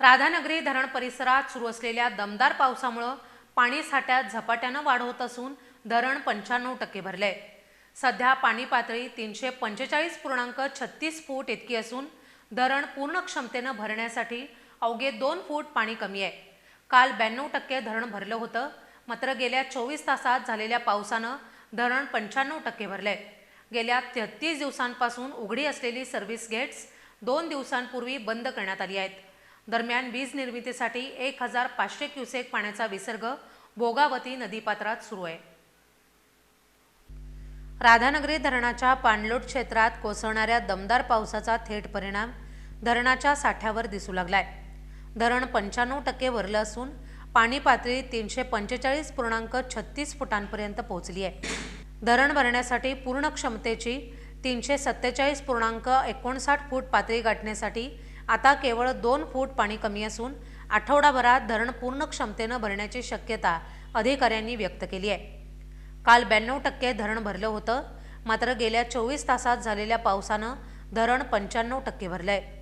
राधानगरी धरण परिसरात सुरू असलेल्या दमदार पावसामुळं पाणी साठ्यात झपाट्यानं वाढ होत असून धरण पंच्याण्णव टक्के भरले सध्या पाणी पातळी तीनशे पंचेचाळीस पूर्णांक छत्तीस फूट इतकी असून धरण पूर्ण क्षमतेनं भरण्यासाठी अवघे दोन फूट पाणी कमी आहे. काल ब्याण्णव टक्के धरण भरलं होतं मात्र गेल्या चोवीस तासात झालेल्या पावसानं धरण पंच्याण्णव टक्के भरले गेल्या तेहतीस दिवसांपासून उघडी असलेली सर्व्हिस गेट्स दोन दिवसांपूर्वी बंद करण्यात आली आहेत. दरम्यान वीज निर्मितीसाठी एक हजार पाचशे क्युसेक पाण्याचा विसर्ग भोगावती नदीपात्रात सुरू आहे. राधानगरी धरणाच्या पाणलोट क्षेत्रात कोसळणाऱ्या दमदार पावसाचा थेट परिणाम धरणाच्या साठ्यावर दिसू लागलाय. धरण पंच्याण्णव टक्के भरलं असून पाणी पातळी तीनशे पंचेचाळीस पूर्णांक छत्तीस फुटांपर्यंत पोहोचली आहे. धरण भरण्यासाठी पूर्ण क्षमतेची तीनशे सत्तेचाळीस पूर्णांक एकोणसाठ फूट पातळी गाठण्यासाठी आता केवळ दोन फूट पाणी कमी असून आठवडाभरात धरण पूर्ण क्षमतेनं भरण्याची शक्यता अधिकाऱ्यांनी व्यक्त केली आहे. काल ब्याण्णव टक्के धरण भरलं होतं मात्र गेल्या चोवीस तासात झालेल्या पावसानं धरण पंच्याण्णव टक्के भरलं आहे